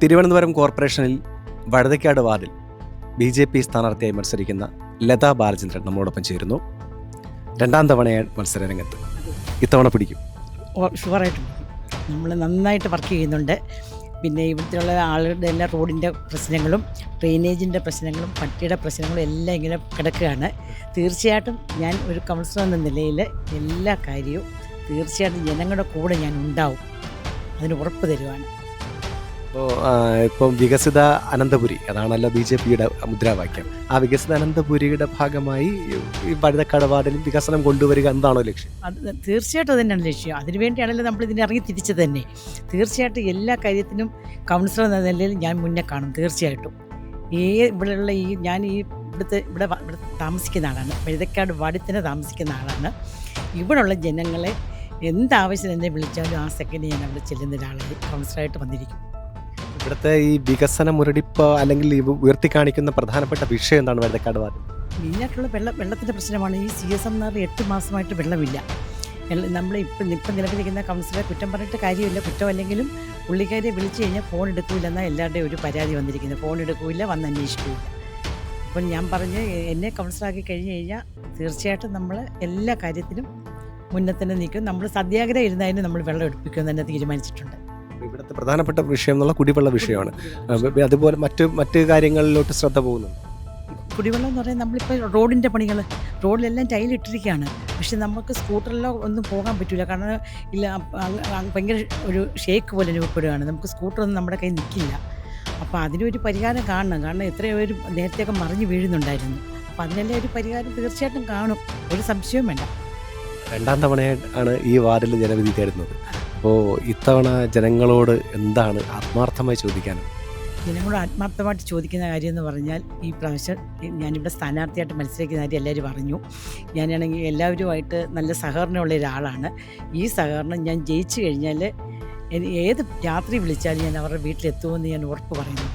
തിരുവനന്തപുരം കോർപ്പറേഷനിൽ വഴുതക്കാട് വാർഡിൽ B J P സ്ഥാനാർത്ഥിയായി മത്സരിക്കുന്ന ലതാ ബാലചന്ദ്രൻ നമ്മളോടൊപ്പം ചേരുന്നു. രണ്ടാം തവണയാണ് മത്സര രംഗത്ത് ഇത്തവണ പിടിക്കും. ഷുവറായിട്ടും നമ്മൾ നന്നായിട്ട് വർക്ക് ചെയ്യുന്നുണ്ട്. പിന്നെ ഇവിടുത്തെ ആളുകളുടെ എല്ലാ റോഡിന്റെ പ്രശ്നങ്ങളും ഡ്രെയിനേജിന്റെ പ്രശ്നങ്ങളും പട്ടിയുടെ പ്രശ്നങ്ങളും എല്ലാം ഇങ്ങനെ കിടക്കുകയാണ്. തീർച്ചയായിട്ടും ഞാൻ ഒരു കൗൺസിലർ എന്ന നിലയിൽ എല്ലാ കാര്യവും തീർച്ചയായിട്ടും ജനങ്ങളുടെ കൂടെ ഞാൻ ഉണ്ടാവും. അതിന് ഉറപ്പ് തരുവാണ്. അപ്പോൾ ഇപ്പം വികസിത അനന്തപുരി അതാണല്ലോ ബി ജെ പിയുടെ മുദ്രാവാക്യം. ആ വികസിത അനന്തപുരിയുടെ ഭാഗമായി ഈ വഴുതക്കാട് വാർഡിലും വികസനം കൊണ്ടുവരിക എന്താണോ ലക്ഷ്യം? അത് തീർച്ചയായിട്ടും തന്നെയാണ് ലക്ഷ്യം. അതിനുവേണ്ടിയാണല്ലോ നമ്മൾ ഇതിനെ ഇറങ്ങി തിരിച്ചത് തന്നെ. തീർച്ചയായിട്ടും എല്ലാ കാര്യത്തിനും കൗൺസിലർ എന്ന നിലയിൽ ഞാൻ മുന്നേ കാണും തീർച്ചയായിട്ടും. ഈ ഇവിടെയുള്ള ഈ ഞാൻ ഈ ഇവിടുത്തെ ഇവിടെ ഇവിടെ താമസിക്കുന്ന ആളാണ്. വഴുതക്കാട് വാർഡിൽ തന്നെ താമസിക്കുന്ന ആളാണ്. ഇവിടെയുള്ള ജനങ്ങളെ എന്താവശ്യം എന്നെ വിളിച്ചാലും ആ സെക്കൻഡ് ഞാൻ അവിടെ ചെല്ലുന്ന ഒരാളായി കൗൺസിലറായിട്ട് വന്നിരിക്കും. ഇവിടുത്തെ ഈ വികസന മുരടിപ്പ് അല്ലെങ്കിൽ ഉയർത്തി കാണിക്കുന്ന പ്രധാനപ്പെട്ട വിഷയം എന്താണ് വഴുതക്കാട് വാർഡ്? മെയിനായിട്ടുള്ള വെള്ള വെള്ളത്തിന്റെ പ്രശ്നമാണ്. ഈ സി എസ് എം പറഞ്ഞാൽ എട്ട് മാസമായിട്ട് വെള്ളമില്ല. വെള്ള- നമ്മൾ ഇപ്പം ഇപ്പം നിലവിലിരിക്കുന്ന കൗൺസിലർ കുറ്റം പറഞ്ഞിട്ട് കാര്യമില്ല. കുറ്റം അല്ലെങ്കിലും പുള്ളിക്കാരെ വിളിച്ചു കഴിഞ്ഞാൽ ഫോൺ എടുക്കൂല എന്നാൽ എല്ലാവരുടെയും ഒരു പരാതി വന്നിരിക്കുന്നത്. ഫോൺ എടുക്കൂല വന്ന് അന്വേഷിക്കൂല അപ്പം ഞാൻ പറഞ്ഞ് എന്നെ കൗൺസിലാക്കി കഴിഞ്ഞ് കഴിഞ്ഞാൽ തീർച്ചയായിട്ടും നമ്മൾ എല്ലാ കാര്യത്തിലും മുന്നേ തന്നെ നിൽക്കും. നമ്മൾ സത്യാഗ്രഹം ഇരുന്നതിന് നമ്മൾ വെള്ളം എടുപ്പിക്കുമെന്ന് തന്നെ തീരുമാനിച്ചിട്ടുണ്ട്. പ്രധാനപ്പെട്ട വിഷയം എന്നുള്ള കുടിവെള്ള വിഷയമാണ്. അതുപോലെ മറ്റ് മറ്റ് കാര്യങ്ങളിലോട്ട് ശ്രദ്ധ പോകുന്നുണ്ട്. കുടിവെള്ളം എന്ന് പറയുന്നത് നമ്മളിപ്പോൾ റോഡിന്റെ പണികൾ റോഡിലെല്ലാം ടൈലിട്ടിരിക്കുകയാണ്. പക്ഷെ നമുക്ക് സ്കൂട്ടറിലോ ഒന്നും പോകാൻ പറ്റില്ല. കാരണം ഇല്ല ഭയങ്കര ഒരു ഷേക്ക് പോലെ അനുഭവപ്പെടുകയാണ് നമുക്ക് സ്കൂട്ടറൊന്നും നമ്മുടെ കയ്യിൽ നിൽക്കില്ല. അപ്പോൾ അതിനൊരു പരിഹാരം കാണണം. കാരണം എത്രയോ പേര് നേരത്തെയൊക്കെ മറിഞ്ഞ് വീഴുന്നുണ്ടായിരുന്നു. അപ്പം അതിനെല്ലാം ഒരു പരിഹാരം തീർച്ചയായിട്ടും കാണും. ഒരു സംശയവും വേണ്ട. രണ്ടാം തവണയാണ് ഈ വാർഡിൽ ജനവിധി തേടുന്നത്. അപ്പോൾ ഇത്തവണ ജനങ്ങളോട് എന്താണ് ആത്മാർത്ഥമായി ചോദിക്കാനും? ജനങ്ങളോട് ആത്മാർത്ഥമായിട്ട് ചോദിക്കുന്ന കാര്യം എന്ന് പറഞ്ഞാൽ ഈ പ്രാവശ്യം ഞാനിവിടെ സ്ഥാനാർത്ഥിയായിട്ട് മത്സരിക്കുന്ന കാര്യം എല്ലാവരും പറഞ്ഞു ഞാനാണെങ്കിൽ എല്ലാവരുമായിട്ട് നല്ല സഹകരണമുള്ള ഒരാളാണ്. ഈ സഹകരണം ഞാൻ ജയിച്ചു കഴിഞ്ഞാൽ ഏത് രാത്രി വിളിച്ചാലും ഞാൻ അവരുടെ വീട്ടിലെത്തുമെന്ന് ഞാൻ ഉറപ്പ് പറയുന്നു.